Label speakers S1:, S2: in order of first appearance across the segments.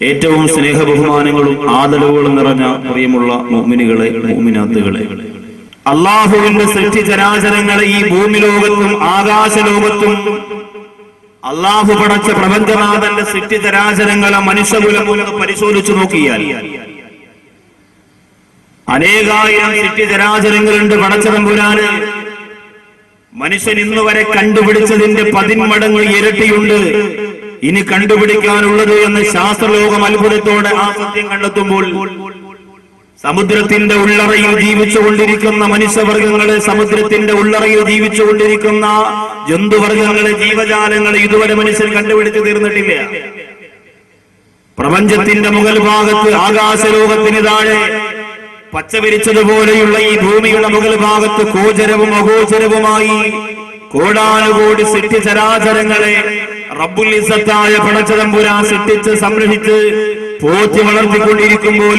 S1: ഏറ്റവും സ്നേഹ ബഹുമാനങ്ങളും ആദരവുകളും നിറഞ്ഞ പ്രിയമുള്ള മോമിനുകളെ മോമിനാത്തുകളെ അള്ളാഹുവിന്റെ സൃഷ്ടി ചരാചരങ്ങളെ ഈ ഭൂമി ലോകത്തും ആകാശ ലോകത്തും അള്ളാഹു പടച്ച പ്രപഞ്ചനാഥന്റെ സൃഷ്ടി ചരാചരങ്ങളെ മനുഷ്യകുലം ഒന്ന് പരിശോധിച്ചു നോക്കിയാൽ അനേകായിരം സൃഷ്ടി ചരാചരങ്ങളുണ്ട് പടച്ചതമ്പുരാന് മനുഷ്യൻ ഇന്നുവരെ കണ്ടുപിടിച്ചതിന്റെ പതിന്മടങ്ങ് ഇരട്ടിയുണ്ട്. ഇനി കണ്ടുപിടിക്കാനുള്ളത് എന്ന് ശാസ്ത്രലോകം അത്ഭുതത്തോടെ ആ സത്യം കണ്ടെത്തുമ്പോൾ സമുദ്രത്തിന്റെ ഉള്ളറയിൽ ജീവിച്ചുകൊണ്ടിരിക്കുന്ന മനുഷ്യവർഗങ്ങൾ സമുദ്രത്തിന്റെ ഉള്ളറയിൽ ജീവിച്ചുകൊണ്ടിരിക്കുന്ന ജന്തുവർഗങ്ങൾ ജീവജാലങ്ങളെ ഇതുവരെ മനുഷ്യൻ കണ്ടുപിടിച്ചു തീർന്നിട്ടില്ല. പ്രപഞ്ചത്തിന്റെ മുകൾ ഭാഗത്ത് ആകാശലോകത്തിന് താഴെ പച്ചവിരിച്ചതുപോലെയുള്ള ഈ ഭൂമിയുടെ മുകൾ ഭാഗത്ത് ഗോചരവും അഗോചരവുമായി കോടാനുകോടി സിറ്റി ചരാചരങ്ങളെ റബ്ബുൽ ഇസത്തായ പടച്ചതമ്പുരാ സൃഷ്ടിച്ച് സംരക്ഷിച്ച് പോറ്റി വളർത്തിക്കൊണ്ടിരിക്കുമ്പോൾ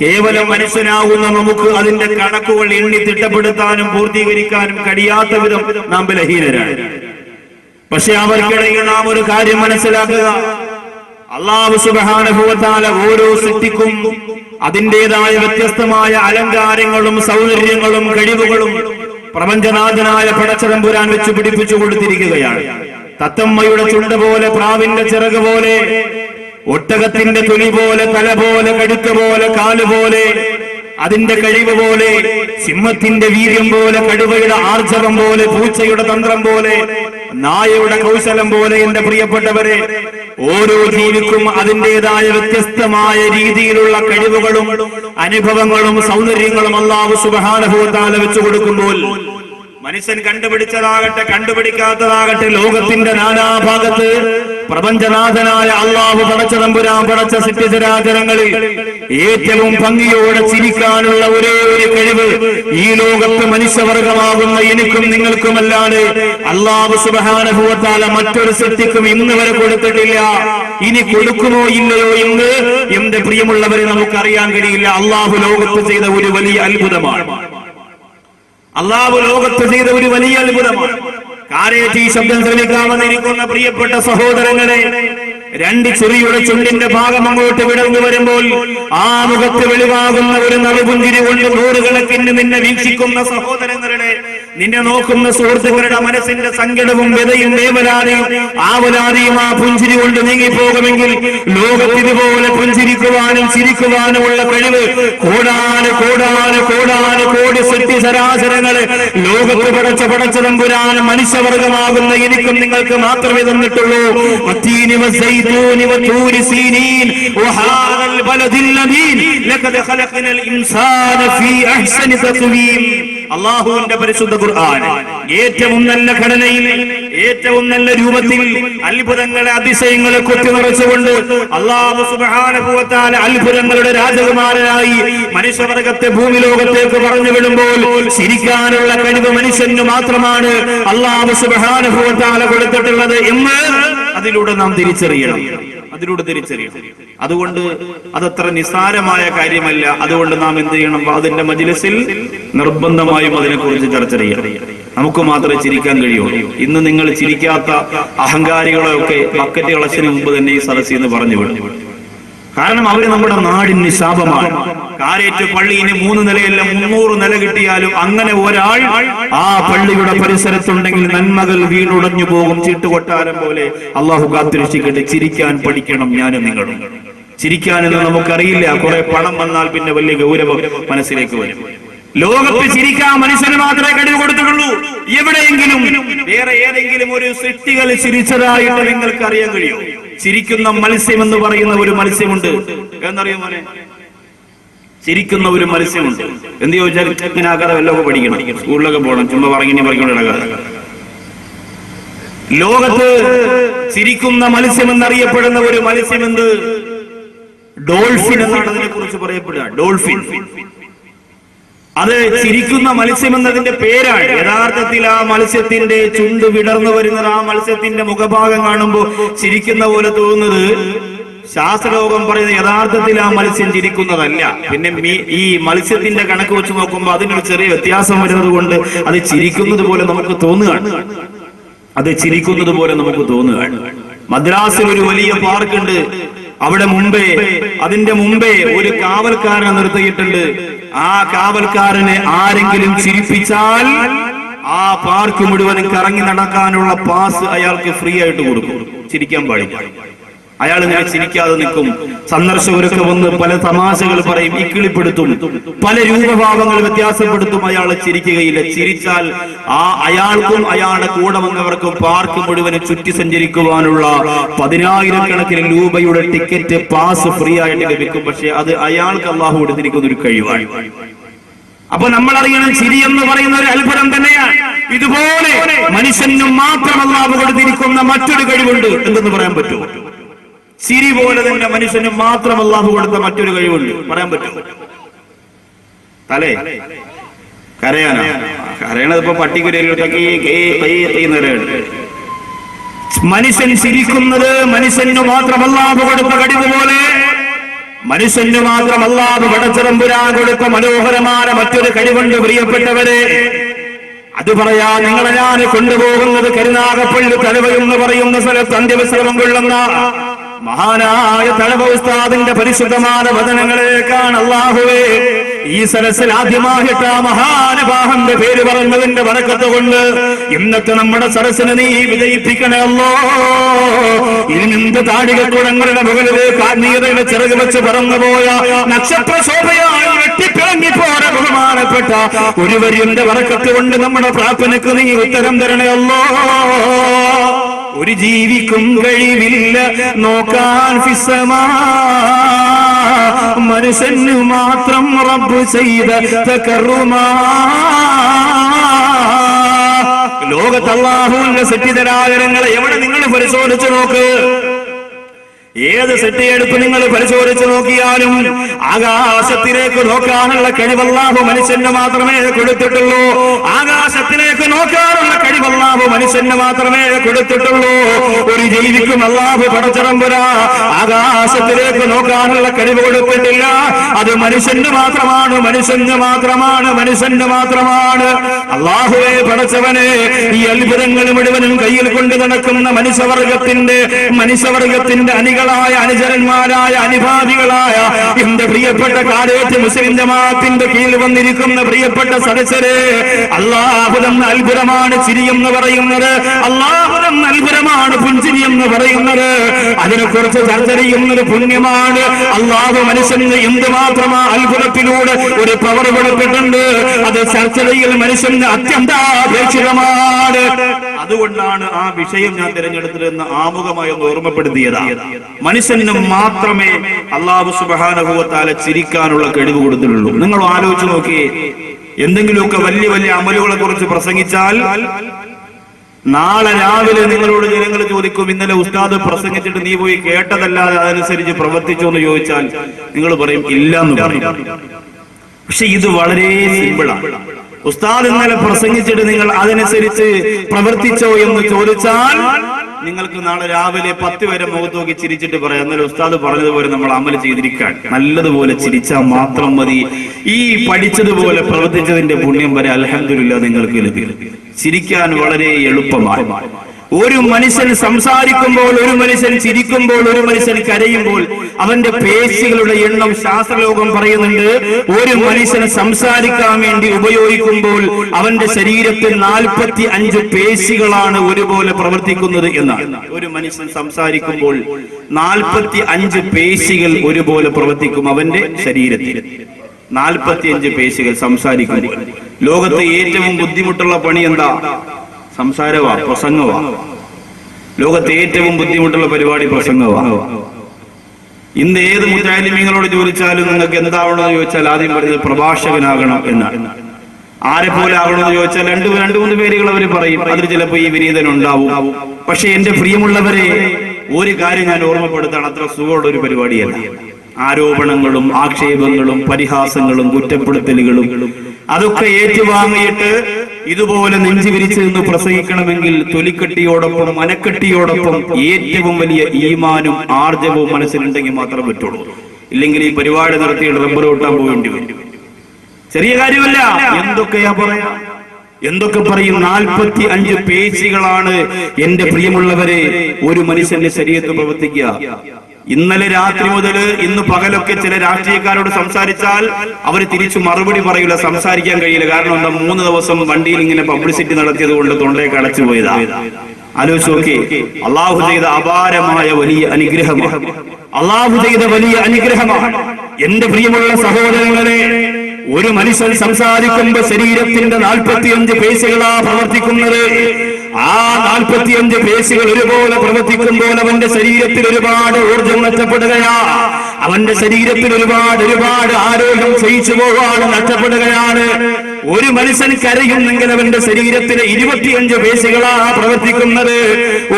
S1: കേവലം മനുഷ്യനാകുന്ന നമുക്ക് അതിന്റെ കണക്കുകൾ എണ്ണി തിട്ടപ്പെടുത്താനും പൂർത്തീകരിക്കാനും കഴിയാത്ത വിധം നാം ബലഹീനരാണ്. പക്ഷെ അവർക്കിടയിൽ നാം ഒരു കാര്യം മനസ്സിലാക്കുക. അള്ളാഹു സുബാനുഭവത്താല ഓരോ സൃഷ്ടിക്കും അതിന്റെതായ വ്യത്യസ്തമായ അലങ്കാരങ്ങളും സൗന്ദര്യങ്ങളും കഴിവുകളും പ്രപഞ്ചനാഥനായ പടച്ചതമ്പുരാൻ വെച്ച് പിടിപ്പിച്ചു കൊടുത്തിരിക്കുകയാണ്. തത്തമ്മയുടെ ചുണ്ട് പോലെ പ്രാവിന്റെ ചിറക് പോലെ ഒട്ടകത്തിന്റെ തുണി പോലെ തല പോലെ കടുക്ക പോലെ കാൽ പോലെ അതിന്റെ കഴിവ് പോലെ സിംഹത്തിന്റെ വീര്യം പോലെ കടുവയുടെ ആർജവം പോലെ പൂച്ചയുടെ തന്ത്രം പോലെ നായയുടെ കൗശലം പോലെ എന്റെ പ്രിയപ്പെട്ടവരെ ഓരോ ജീവിക്കും അതിന്റെതായ വ്യത്യസ്തമായ രീതിയിലുള്ള കഴിവുകളും അനുഭവങ്ങളും സൗന്ദര്യങ്ങളും അള്ളാഹു സുബഹാനുഭവത്താല വെച്ചു കൊടുക്കുമ്പോൾ മനുഷ്യൻ കണ്ടുപിടിച്ചതാകട്ടെ കണ്ടുപിടിക്കാത്തതാകട്ടെ ലോകത്തിന്റെ നാനാഭാഗത്ത് പ്രപഞ്ചനാഥനായ അള്ളാഹു പടച്ച തമ്പുരാൻ പടച്ച സിറ്റിചരാചരങ്ങളിൽ ഏറ്റവും ഭംഗിയോടെ ചിരിക്കാനുള്ള ഒരേ ഒരു കഴിവ് ഈ ലോകത്ത് മനുഷ്യവർഗമാകുന്ന എനിക്കും നിങ്ങൾക്കുമല്ലാതെ അള്ളാഹു സുബഹാനുഭവത്താല മറ്റൊരു സൃഷ്ടിക്കും ഇന്ന് വരെ കൊടുത്തിട്ടില്ല. ഇനി കൊടുക്കുമോ ഇല്ലയോ എന്ന് എന്റെ പ്രിയമുള്ളവരെ നമുക്കറിയാൻ കഴിയില്ല. അള്ളാഹു ലോകത്ത് ചെയ്ത ഒരു വലിയ അത്ഭുതമാണ്. അള്ളാഹു ലോകത്ത് ചെയ്ത ഒരു വലിയ അത്ഭുതമാണ്. കാരേറ്റി ശബ്ദം ശ്രമിക്കാമെന്നിരിക്കുന്ന പ്രിയപ്പെട്ട സഹോദരങ്ങളെ രണ്ട് ചെറിയുടെ ചുണ്ടിന്റെ ഭാഗം അങ്ങോട്ട് വിടർന്നു വരുമ്പോൾ ആ മുഖത്ത് വെളിവാകുന്ന ഒരു നടുപുഞ്ചിരി കൊണ്ട് നൂറുകണക്കിന് നിന്നെ വീക്ഷിക്കുന്ന സഹോദരങ്ങളുടെ നിന്നെ നോക്കുന്ന സുഹൃത്തുക്കളുടെ മനസ്സിന്റെ സങ്കടവും വ്യതയും വേവലാതിയും ആവലാതിയും ആ പുഞ്ചിരി കൊണ്ട് നീങ്ങിപ്പോകുമെങ്കിൽ ലോകത്തിതുപോലെ പുഞ്ചിരിക്കുവാനും ചിരിക്കുവാനുമുള്ള കഴിവ് കോടാന് കോടാന് കോടാന് കോടി സൃഷ്ടി സരാചരങ്ങൾ ലോകത്ത് പടച്ച പടച്ച തമ്പുരാൻ മനുഷ്യവർഗമാകുന്ന എനിക്കും നിങ്ങൾക്ക് മാത്രമേ തന്നിട്ടുള്ളൂ. ഇൻസാന ഫീ അഹ്സനി സീനീൻ അള്ളാഹുവിന്റെ പരിശുദ്ധ ഖുർആൻ. ഏറ്റവും നല്ല ഘടനയിൽ ഏറ്റവും നല്ല രൂപത്തിൽ അത്ഭുതങ്ങളെ അതിശയങ്ങളെ കൊത്തി നിറച്ചുകൊണ്ട് അള്ളാഹു സുബാനുഭവത്താൽ അത്ഭുതങ്ങളുടെ രാജകുമാരനായി മനുഷ്യവർഗത്തെ ഭൂമി ലോകത്തേക്ക് പറഞ്ഞു വിടുമ്പോൾ ചിരിക്കാനുള്ള കഴിവ് മനുഷ്യന് മാത്രമാണ് അള്ളാഹു സുബാനുഭവത്താല കൊടുത്തിട്ടുള്ളത് എന്ന് അതിലൂടെ നാം തിരിച്ചറിയണം. അതിലൂടെ തിരിച്ചറിയണം. അതുകൊണ്ട് അതത്ര നിസ്സാരമായ കാര്യമല്ല. അതുകൊണ്ട് നാം എന്ത് ചെയ്യണം? അതിന്റെ മജിലസിൽ നിർബന്ധമായും അതിനെക്കുറിച്ച് ചർച്ച ചെയ്യണം. നമുക്ക് മാത്രമേ ചിരിക്കാൻ കഴിയുള്ളൂ ഇന്ന് നിങ്ങൾ ചിരിക്കാത്ത അഹങ്കാരികളെയൊക്കെ ബക്കറ്റ് കളച്ചിന് മുമ്പ് തന്നെ ഈ സദസ്സിൽ നിന്ന് പറഞ്ഞു വിടും. കാരണം അവർ നമ്മുടെ നാടിന് ശാപമാണ്. കാരേറ്റ് പള്ളിയിന് മൂന്ന് നിലയല്ല മുന്നൂറ് നില കിട്ടിയാലും അങ്ങനെ ഒരാൾ ആ പള്ളിയുടെ പരിസരത്തുണ്ടെങ്കിൽ നന്മകൾ വീണുടഞ്ഞു പോകും. ചീട്ടുകൊട്ടാരം പോലെ അള്ളാഹു കാത്തിരക്ഷിക്കട്ടെ. ചിരിക്കാൻ പഠിക്കണം ഞാനും നിങ്ങളും. ചിരിക്കാനെന്ന് നമുക്കറിയില്ല. കുറെ പണം വന്നാൽ പിന്നെ വലിയ ഗൗരവം മനസ്സിലേക്ക് വരും. ലോകത്ത് ചിരിക്കാൻ മനുഷ്യന് മാത്രമേ കഴിവ് കൊടുത്തിട്ടുള്ളൂ. എവിടെയെങ്കിലും വേറെ ഏതെങ്കിലും ഒരു സൃഷ്ടികൾ ചിരിച്ചതായിട്ട് നിങ്ങൾക്ക് അറിയാൻ കഴിയും. ചിരിക്കുന്ന മത്സ്യം എന്ന് പറയുന്ന ഒരു മത്സ്യമുണ്ട്. എന്നറിയാം മോനെ? ചിരിക്കുന്ന ഒരു മത്സ്യമുണ്ട്. എന്ത് ചോദിച്ചാൽ ഇങ്ങനെ ആകാതെ വല്ലതൊക്കെ പഠിക്കണം. സ്കൂളിലൊക്കെ പോകണം. ചുമ്മാ പറഞ്ഞിനി പറഞ്ഞുകൊണ്ട് നടക്കാതെ. ലോകത്ത് ചിരിക്കുന്ന മത്സ്യം എന്നറിയപ്പെടുന്ന ഒരു മത്സ്യം എന്ത് ഡോൾഫിൻ എന്നാണ് അതിനെ കുറിച്ച് പറയപ്പെടുക. ഡോൾഫിൻ. അത് ചിരിക്കുന്ന മത്സ്യം എന്നതിന്റെ പേരാണ്. യഥാർത്ഥത്തിൽ ആ മത്സ്യത്തിന്റെ ചുണ്ട് വിടർന്നു വരുന്നത് ആ മത്സ്യത്തിന്റെ മുഖഭാഗം കാണുമ്പോൾ ചിരിക്കുന്ന പോലെ തോന്നുന്നത് ശാസ്ത്രലോകം പറയുന്ന യഥാർത്ഥത്തിൽ ആ മത്സ്യം ചിരിക്കുന്നതല്ല. പിന്നെ ഈ മത്സ്യത്തിന്റെ കണക്ക് വെച്ച് നോക്കുമ്പോൾ അതിനൊരു ചെറിയ വ്യത്യാസം വരുന്നത് കൊണ്ട് അത് ചിരിക്കുന്നത് പോലെ നമുക്ക് തോന്നുകയാണ്. അത് ചിരിക്കുന്നത് പോലെ നമുക്ക് തോന്നുകയാണ്. മദ്രാസിൽ ഒരു വലിയ പാർക്കുണ്ട്. അവിടെ മുമ്പേ അതിന്റെ മുമ്പേ ഒരു കാവൽക്കാരനെ നിർത്തിയിട്ടുണ്ട്. ആ കാവൽക്കാരനെ ആരെങ്കിലും ചിരിപ്പിച്ചാൽ ആ പാർക്ക് മുഴുവനും കറങ്ങി നടക്കാനുള്ള പാസ് അയാൾക്ക് ഫ്രീ ആയിട്ട് കൊടുക്കും. ചിരിക്കാൻ പാടില്ല. അയാൾ ഇങ്ങനെ ചിരിക്കാതെ നിൽക്കും. സന്ദർശകരൊക്കെ വന്ന് പല തമാശകൾ പറയും ഇക്കിളിപ്പെടുത്തും പല രൂപഭാവങ്ങൾ വ്യത്യാസപ്പെടുത്തും അയാൾ ചിരിക്കുകയില്ല. ചിരിച്ചാൽ ആ അയാൾക്കും അയാളുടെ കൂടെ വന്നവർക്കും പാർക്ക് മുഴുവനെ ചുറ്റി സഞ്ചരിക്കുവാനുള്ള പതിനായിരക്കണക്കിന് രൂപയുടെ ടിക്കറ്റ് പാസ് ഫ്രീ ആയിട്ട് ലഭിക്കും. പക്ഷെ അത് അയാൾക്ക് അള്ളാഹു കൊടുത്തിരിക്കുന്ന ഒരു കഴിവാണ്. അപ്പൊ നമ്മൾ അറിയണം ചിരി എന്ന് പറയുന്ന ഒരു അത്ഭുതം തന്നെയാണ്. ഇതുപോലെ മനുഷ്യനും മാത്രം അള്ളാഹു കൊടുത്തിരിക്കുന്ന മറ്റൊരു കഴിവുണ്ട്. എന്തെന്ന് പറയാൻ പറ്റുമോ? ചിരി പോലെ തന്നെ മനുഷ്യന് മാത്രം അള്ളാഹു കൊടുത്ത മറ്റൊരു കഴിവുണ്ട്. പറയാൻ പറ്റും? തലേ? കരയാനോ? കരയണത് ഇപ്പൊ പട്ടിക്കുരയിലോട്ടൊക്കെ മനുഷ്യൻ ചിരിക്കുന്നത് മനുഷ്യന് മാത്രം അള്ളാഹു കൊടുത്ത കഴിവ് പോലെ മനുഷ്യന് മാത്രം അല്ലാതെ പടച്ചിറമ്പുരാൻ കൊടുത്ത മനോഹരമായ മറ്റൊരു കഴിവുണ്ട് പ്രിയപ്പെട്ടവരെ. അത് പറയാ നിങ്ങളെ ഞാൻ കൊണ്ടുപോകുന്നത് കരുനാഗപ്പള്ളി തലവ എന്ന് പറയുന്ന സ്ഥലത്ത് അന്ത്യവിശ്രമം കൊള്ളുന്ന മഹാനായ തലവ ഉസ്താദിന്റെ പരിശുദ്ധമായ വചനങ്ങളേക്കാണ് അള്ളാഹുവേ ഈ സരസിൽ ആദ്യമായിട്ട് ആ മഹാനുഭാവന്റെ പേര് പറഞ്ഞതിന്റെ വടക്കത്ത് കൊണ്ട് ഇന്നത്തെ നമ്മുടെ സരസിനെ നീ വിജയിപ്പിക്കണമല്ലോ ഇനി നിന്ന് താടികക്കുടങ്ങളുടെ മുകളിലേക്ക് ആത്മീയതയുടെ ചിറക് വെച്ച് പറന്നുപോയ നക്ഷത്ര ശോഭയായി വെട്ടിപ്പിറങ്ങിപ്പോര ബഹുമാനപ്പെട്ട ഒരു വരിയുടെ വടക്കത്ത് കൊണ്ട് നമ്മുടെ പ്രാർത്ഥനക്ക് നീ ഉത്തരം തരണമല്ലോ ഒരു ജീവിക്കും കഴിവില്ല. നോക്കാൻ ഫിസമാ. മനുഷ്യന് മാത്രം റബ്ബ് ചെയ്ത തകറുമാ ലോകത്ത് അള്ളാഹുവിന്റെ സെറ്റിതരാകരങ്ങളെ എവിടെ നിങ്ങൾ പരിശോധിച്ചു നോക്ക്? ഏത് സെറ്റിയെടുപ്പ് നിങ്ങൾ പരിശോധിച്ചു നോക്കിയാലും ആകാശത്തിലേക്ക് നോക്കാനുള്ള കഴിവല്ലാഹു മനുഷ്യന് മാത്രമേ കൊടുത്തിട്ടുള്ളൂ. ആകാശത്തിലേക്ക് നോക്കാനുള്ള കഴിവല്ലാഹു മനുഷ്യന് മാത്രമേ കൊടുത്തിട്ടുള്ളൂ. ഒരു ജീവിക്കും അല്ലാഹു പടച്ചറമ്പുര ആകാശത്തിലേക്ക് നോക്കാനുള്ള കഴിവ് കൊടുത്തിട്ടില്ല. അത് മനുഷ്യന് മാത്രമാണ് മനുഷ്യന് മാത്രമാണ് മനുഷ്യന് മാത്രമാണ്. അള്ളാഹുവെ പടച്ചവനെ ഈ അത്ഭുതങ്ങൾ മുഴുവനും കയ്യിൽ കൊണ്ട് നടക്കുന്ന മനുഷ്യവർഗത്തിന്റെ മനുഷ്യവർഗത്തിന്റെ അണികളായ അനുചരന്മാരായ അനുഭാവികളായ എന്റെ പ്രിയപ്പെട്ട കാലേറ്റ് മുസ്ലിം ജമാഅത്തിന്റെ കീഴിൽ വന്നിരിക്കുന്ന പ്രിയപ്പെട്ട സദസ്സരെ അള്ളാഹുലം അത്ഭുതമാണ് ചിരി എന്ന് പറയുന്നത്. അള്ളാഹുലം അത്ഭുതമാണ് പുഞ്ചിരി എന്ന് പറയുന്നത്. അതിനെക്കുറിച്ച് ചർച്ച ചെയ്യുന്നത് പുണ്യമാണ്. അള്ളാഹു മനുഷ്യന് എന്തുമാത്രമാ അത്ഭുതത്തിലൂടെ ഒരു പവർ കൊടുത്തിട്ടുണ്ട്. അത് ചർച്ച ചെയ്യൽ മനുഷ്യന് അത്യന്താപേക്ഷിതമാണ്. അതുകൊണ്ടാണ് ആ വിഷയം ഞാൻ തിരഞ്ഞെടുത്തതെന്ന് ആമുഖമായി ഒന്ന് ഓർമ്മപ്പെടുത്തിയത്. മനുഷ്യന് മാത്രമേ അള്ളാഹു സുബാനുഭവത്താലെ ചിരിക്കാനുള്ള കഴിവ് കൊടുത്തിട്ടുള്ളൂ. നിങ്ങൾ ആലോചിച്ച് നോക്കിയേ എന്തെങ്കിലുമൊക്കെ വലിയ വലിയ അമലുകളെ കുറിച്ച് പ്രസംഗിച്ചാൽ നാളെ രാവിലെ നിങ്ങളോട് ജനങ്ങൾ ചോദിക്കും ഇന്നലെ ഉസ്താദ് പ്രസംഗിച്ചിട്ട് നീ പോയി കേട്ടതല്ലാതെ അതനുസരിച്ച് പ്രവർത്തിച്ചു എന്ന് ചോദിച്ചാൽ നിങ്ങൾ പറയും ഇല്ല എന്ന് പറയും. പക്ഷെ ഇത് വളരെ സിമ്പിളാണ് ഉസ്താദ് ഇന്നലെ പ്രസംഗിച്ചിട്ട് നിങ്ങൾ അതനുസരിച്ച് പ്രവർത്തിച്ചോ എന്ന് ചോദിച്ചാൽ നിങ്ങൾക്ക് നാളെ രാവിലെ പത്ത് വരെ മുഖത്ത് നോക്കി ചിരിച്ചിട്ട് പറയാം. എന്നാലും ഉസ്താദ് പറഞ്ഞതുപോലെ നമ്മൾ അമൽ ചെയ്തിരിക്കാൻ. നല്ലതുപോലെ ചിരിച്ചാൽ മാത്രം മതി. ഈ പഠിച്ചതുപോലെ പ്രവർത്തിച്ചതിന്റെ പുണ്യം വരെ അലഹദില്ല നിങ്ങൾക്ക് ലഭിക്കും. ചിരിക്കാൻ വളരെ എളുപ്പമാണ് ഒരു മനുഷ്യൻ സംസാരിക്കുമ്പോൾ ഒരു മനുഷ്യൻ ചിരിക്കുമ്പോൾ ഒരു മനുഷ്യൻ കരയുമ്പോൾ അവന്റെ പേശികളുടെ എണ്ണം ശാസ്ത്രലോകം പറയുന്നുണ്ട്. ഒരു മനുഷ്യൻ സംസാരിക്കാൻ വേണ്ടി ഉപയോഗിക്കുമ്പോൾ അവന്റെ ശരീരത്തിൽ നാൽപ്പത്തി അഞ്ച് പേശികളാണ് ഒരുപോലെ പ്രവർത്തിക്കുന്നത് എന്നാണ്. ഒരു മനുഷ്യൻ സംസാരിക്കുമ്പോൾ നാൽപ്പത്തി അഞ്ച് പേശികൾ ഒരുപോലെ പ്രവർത്തിക്കും അവന്റെ ശരീരത്തിൽ. നാൽപ്പത്തി അഞ്ച് പേശികൾ സംസാരിക്കുമ്പോൾ. ലോകത്തെ ഏറ്റവും ബുദ്ധിമുട്ടുള്ള പണി എന്താ? സംസാരവാ പ്രസംഗവാ. ലോകത്തെ ഏറ്റവും ബുദ്ധിമുട്ടുള്ള പരിപാടി പ്രസംഗവാ. ഇന്ന് ഏത് മുത്താലിമ്യങ്ങളോട് ചോദിച്ചാലും നിങ്ങൾക്ക് എന്താവണമെന്ന് ചോദിച്ചാൽ ആദ്യം പറഞ്ഞത് പ്രഭാഷകനാകണം എന്നാണ്. ആരെ പോലെ ആകണമെന്ന് ചോദിച്ചാൽ രണ്ട് രണ്ടു മൂന്ന് പേരുകൾ അവർ പറയും. അതിൽ ചിലപ്പോൾ ഈ വിനീതൻ ഉണ്ടാവും പക്ഷെ എന്റെ പ്രിയമുള്ളവരെ ഒരു കാര്യം ഞാൻ ഓർമ്മപ്പെടുത്താണ്. അത്ര സുഖമുള്ള ഒരു പരിപാടിയല്ല. ആരോപണങ്ങളും ആക്ഷേപങ്ങളും പരിഹാസങ്ങളും കുറ്റപ്പെടുത്തലുകളും അതൊക്കെ ഏറ്റുവാങ്ങിയിട്ട് ഇതുപോലെ നെഞ്ചു വിരിച്ച് നിന്ന് പ്രസംഗിക്കണമെങ്കിൽ തൊലിക്കെട്ടിയോടൊപ്പം മനക്കെട്ടിയോടൊപ്പം ഏറ്റവും വലിയ ഈമാനും ആർജവും മനസ്സിലുണ്ടെങ്കിൽ മാത്രമേ പറ്റുള്ളൂ ഇല്ലെങ്കിൽ ഈ പരിപാടി നടത്തിയിട്ട് റബ്ബർ കൂട്ടാൻ പോകേണ്ടി വരും. ചെറിയ കാര്യമല്ല എന്തൊക്കെയാ പറയാ? എന്തൊക്കെ പറയും? നാൽപ്പത്തി അഞ്ച് പേശികളാണ് എന്റെ പ്രിയമുള്ളവരെ ഒരു മനുഷ്യന്റെ ശരീരത്തിൽ പ്രവർത്തിക്കുക. ഇന്നലെ രാത്രി മുതൽ ഇന്ന് പകലൊക്കെ ചില രാഷ്ട്രീയക്കാരോട് സംസാരിച്ചാൽ അവർ തിരിച്ചു മറുപടി പറയില്ല സംസാരിക്കാൻ കഴിയില്ല. കാരണം എന്താ? മൂന്ന് ദിവസം വണ്ടിയിൽ ഇങ്ങനെ പബ്ലിസിറ്റി നടത്തിയത് കൊണ്ട് തൊണ്ടയൊക്കെ അടച്ചു പോയതാ. ആലോചിച്ച് നോക്കി അള്ളാഹു ചെയ്ത അപാരമായ വലിയ അനുഗ്രഹമാണ് അള്ളാഹു ചെയ്ത വലിയ അനുഗ്രഹമാണ് എന്റെ പ്രിയമുള്ള സഹോദരങ്ങളെ ഒരു മനുഷ്യൻ സംസാരിക്കുമ്പോ ശരീരത്തിന്റെ നാൽപ്പത്തിയഞ്ച് പേശികളാ പ്രവർത്തിക്കുന്നത്. ആ നാൽപ്പത്തിയഞ്ച് പേശികൾ ഒരുപോലെ പ്രവർത്തിക്കുമ്പോൾ അവന്റെ ശരീരത്തിൽ ഒരുപാട് ഊർജം നഷ്ടപ്പെടുകയാ. അവന്റെ ശരീരത്തിൽ ഒരുപാട് ഒരുപാട് ആരോഗ്യം ക്ഷയിച്ചു പോവാണ് നഷ്ടപ്പെടുകയാണ്. ഒരു മനുഷ്യൻ കരയുന്നെങ്കിൽ അവന്റെ ശരീരത്തിലെ ഇരുപത്തിയഞ്ച് പേശികളാ പ്രവർത്തിക്കുന്നത്.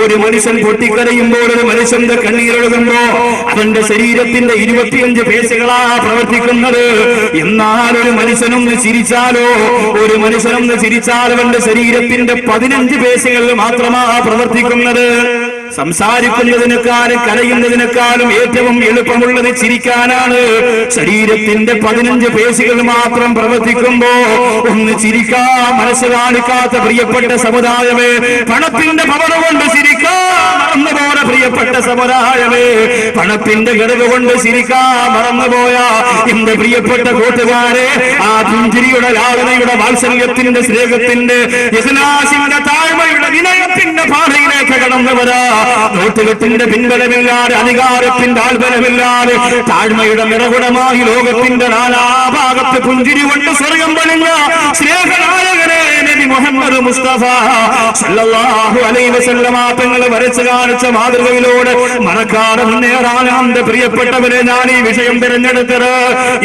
S1: ഒരു മനുഷ്യൻ പൊട്ടിക്കരയുമ്പോൾ ഒരു മനുഷ്യന്റെ കണ്ണീരൊഴുകുമ്പോ അവന്റെ ശരീരത്തിന്റെ ഇരുപത്തിയഞ്ച് പേശികളാ പ്രവർത്തിക്കുന്നത്. എന്നാൽ ഒരു മനുഷ്യനൊന്ന് ചിരിച്ചാലോ ഒരു മനുഷ്യനൊന്ന് ചിരിച്ചാൽ അവന്റെ ശരീരത്തിന്റെ പതിനഞ്ച് പേശികൾ മാത്രമാ പ്രവർത്തിക്കുന്നത്. സംസാരിക്കുന്നതിനേക്കാളും കരയുന്നതിനേക്കാളും ഏറ്റവും എളുപ്പമുള്ളത് ചിരിക്കാനാണ്. ശരീരത്തിന്റെ പതിനഞ്ച് പേശികൾ മാത്രം പ്രവർത്തിക്കുമ്പോ ഒന്ന് ചിരിക്കാ. മനസ്സ് കാണിക്കാത്ത പ്രിയപ്പെട്ട സമുദായമേ പണത്തിന്റെ പവർ കൊണ്ട് ചിരിക്കാ. മറന്നുപോയ പ്രിയപ്പെട്ട സമുദായമേ പണത്തിന്റെ ഘടക കൊണ്ട് ചിരിക്കാൻ മറന്നുപോയ എന്റെ പ്രിയപ്പെട്ട കൂട്ടുകാരെ ആ പുഞ്ചിരിയുടെ ലാളനയുടെ വാത്സല്യത്തിന്റെ സ്നേഹത്തിന്റെ യഹനാസിന്റെ താഴ്മയുടെ വിനയത്തിന്റെ പാതയിലേക്ക് കടന്നവരാ. നോട്ടുകെട്ടിന്റെ പിൻബലമില്ലാതെ അധികാരത്തിന്റെ ആൽബലമില്ലാതെ താഴ്മയുടെ നിറകുടമായി ലോകത്തിന്റെ നാനാഭാഗത്ത് പുഞ്ചിരി കൊണ്ട് സ്വർഗം പണിഞ്ഞ സ്നേഹനായകനെ മുഹമ്മദ് മുസ്തഫ സല്ലല്ലാഹു അലൈഹി വസല്ലമ തങ്ങൾ വരച്ചു കാണിച്ച മാതൃകയിലൂടെ മറക്കാതെ മുന്നേറാൻ എന്റെ പ്രിയപ്പെട്ടവരെ ഞാൻ ഈ വിഷയം തിരഞ്ഞെടുത്തത്.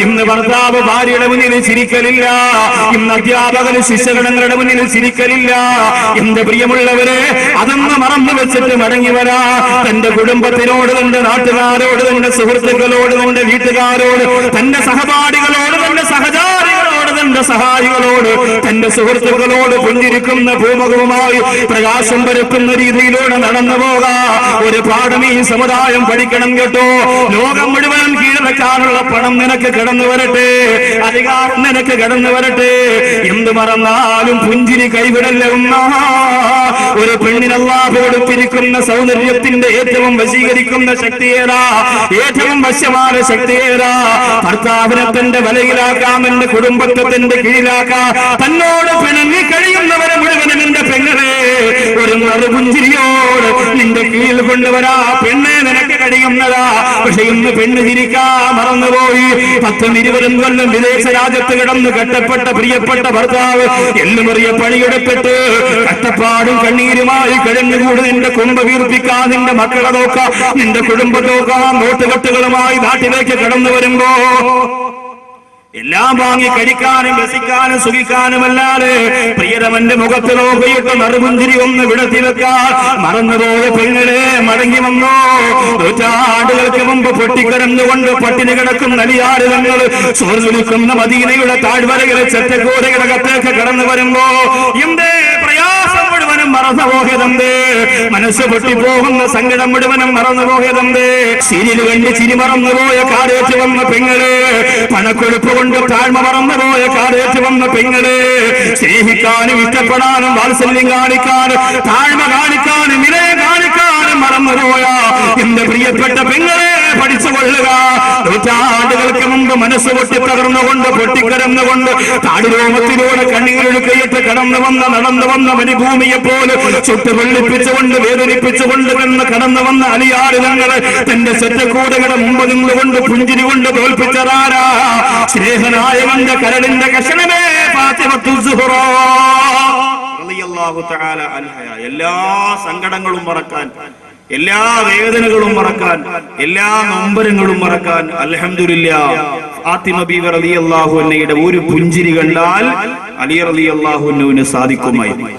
S1: ഇന്ന് ഭർത്താവ് ഭാര്യയുടെ മുന്നിൽ ചിരിക്കലില്ല. ഇന്ന് അധ്യാപകന് ശിഷ്യഗണങ്ങളുടെ മുന്നിൽ ചിരിക്കലില്ല. എന്റെ പ്രിയമുള്ളവരെ അതൊന്ന് മറന്നു വെച്ചിട്ട് മടങ്ങി വരാ. തന്റെ കുടുംബത്തിനോട് തന്റെ നാട്ടുകാരോട് തന്റെ സുഹൃത്തുക്കളോട് തന്റെ വീട്ടുകാരോട് തന്റെ സഹപാഠികളോട് തന്റെ സഹചാരികളോട് തന്റെ സഹായികളോട് തന്റെ സുഹൃത്തുക്കളോട് പുഞ്ചിരിക്കുന്ന ഭൂമുഖവുമായി പ്രകാശം പരക്കുന്ന രീതിയിലൂടെ നടന്നു പോകാ. ഒരു പാഠം ഈ സമുദായം പഠിക്കണം കേട്ടോ. ലോകം മുഴുവൻ കീഴടക്കാനുള്ള പണം നിനക്ക് കടന്നു വരട്ടെ. അധികാരം നിനക്ക് കടന്നു വരട്ടെ. എന്ത് മറന്നാലും പുഞ്ചിരി കൈവിടല്ല ഒരു പെണ്ണിനല്ലാഹു കൊടുത്തിരിക്കുന്ന സൗന്ദര്യത്തിന്റെ ഏറ്റവും വശീകരിക്കുന്ന ശക്തിയേതാ? ഏറ്റവും വശ്യമായ ശക്തിയേതാ? ഭർത്താവിനെ തന്റെ വലയിലാക്കാമെന്ന് കുടുംബത്തെ തന്റെ കീഴിലാക്കാം. തന്നോട് പിണങ്ങി കഴിയുന്നവരെ മുഴുവനും എന്റെ പെങ്ങളെ. ഒരു മറുപുഞ്ചിരിയോട് നിന്റെ കീഴിൽ കൊണ്ടുവരാ. പെണ്ണെ നിനക്ക് കഴിയുന്നതാ. പക്ഷെ ഇന്ന് പെണ്ണ് ചിരിക്കാ മറന്നുപോയി. പത്തും ഇരുപതും കൊല്ലം വിദേശ രാജ്യത്ത് കിടന്ന് കെട്ടപ്പെട്ട പ്രിയപ്പെട്ട ഭർത്താവ് എന്നും അറിയ പണിയെടുത്തിട്ട് കഷ്ടപ്പാടും കണ്ണീരുമായി കഴിഞ്ഞുകൂടി നിന്റെ കുടുംബ വീർപ്പിക്കാ. നിന്റെ മക്കളെ നോക്കാം. നിന്റെ കുടുംബ നോക്കാം. നോട്ടുകെട്ടുകളുമായി നാട്ടിലേക്ക് കടന്നു വരുമ്പോ എല്ലാം വാങ്ങി കഴിക്കാനും രസിക്കാനും സുഖിക്കാനും അല്ലാതെ പ്രിയരവന്റെ മുഖത്ത് നോക്കിയിട്ട് മറുപുഞ്ചിരി ഒന്ന് വിടത്തി വെക്കാൻ മറന്നുപോയ പെങ്ങളെ മടങ്ങി വന്നോ? നൂറ്റാണ്ടുകൾക്ക് മുമ്പ് പൊട്ടിക്കിടന്നുകൊണ്ട് പട്ടിണി കിടക്കും അലിയാരുതങ്ങൾ സുഹൃത്തുക്കുന്ന മദീനയുടെ താഴ്വരകളെ ചെറ്റക്കൂരകളകത്തേക്ക് കടന്നു വരുമ്പോ എന്തേ മുഴുവനും മറന്നുപോയതെന്തേ മനസ്സ് പൊട്ടിപ്പോകുന്ന സങ്കടം മുഴുവനും മറന്നു മറന്നുപോയതെന്തേ സിരിൽ കണ്ട് ചിരി മറന്നു പോയ കാടേറ്റ് വന്ന പെങ്ങൾ. പണക്കൊഴുപ്പ് കൊണ്ട് താഴ്മ മറന്നു പോയ കാടേറ്റ് വന്ന പെങ്ങൾ. സ്നേഹിക്കാനും ഇഷ്ടപ്പെടാനും വാത്സല്യം കാണിക്കാനും താഴ്മ കാണിക്കാനും വിനയം കാണിക്കാനും മറന്നുപോയ എന്റെ പ്രിയപ്പെട്ട പെങ്ങളെ പഠിച്ചുകൊള്ളുക. നൂറ്റാണ്ടുകൾക്ക് മുമ്പ് മനസ്സ് പൊട്ടി തകർന്നുകൊണ്ട് പൊട്ടിക്കരന്നുകൊണ്ട് താടിരോമത്തിലൂടെ കണ്ണീരൊഴുക്കയിട്ട് കടന്നു വന്ന നടന്നു വന്ന മരുഭൂമിയെ പോലെ ചുട്ട് വെള്ളിപ്പിച്ചുകൊണ്ട് വേദനിപ്പിച്ചുകൊണ്ട് എന്ന് കടന്നു വന്ന അലിയാരിതങ്ങളെ തന്റെ സെറ്റക്കൂടകളുടെ മുമ്പ് നിന്നുകൊണ്ട് പുഞ്ചിരി കൊണ്ട് തോൽപ്പിച്ചതാരാ? സ്നേഹനായകന്റെ കരടിന്റെ കഷണമേ ഫാത്തിമത്തു സുഹ്റാ. റളിയല്ലാഹു തആല അൻഹയ. എല്ലാ സങ്കടങ്ങളും മറക്കാൻ എല്ലാ വേദനകളും മറക്കാൻ എല്ലാ നൊമ്പരങ്ങളും മറക്കാൻ അലഹമില്ല ഫാത്തിമ റളിയല്ലാഹു അൻഹയുടെ ഒരു പുഞ്ചിരി കണ്ടാൽ അലി റളിയല്ലാഹു അൻഹുവിന് സാധിക്കുമായിരുന്നു.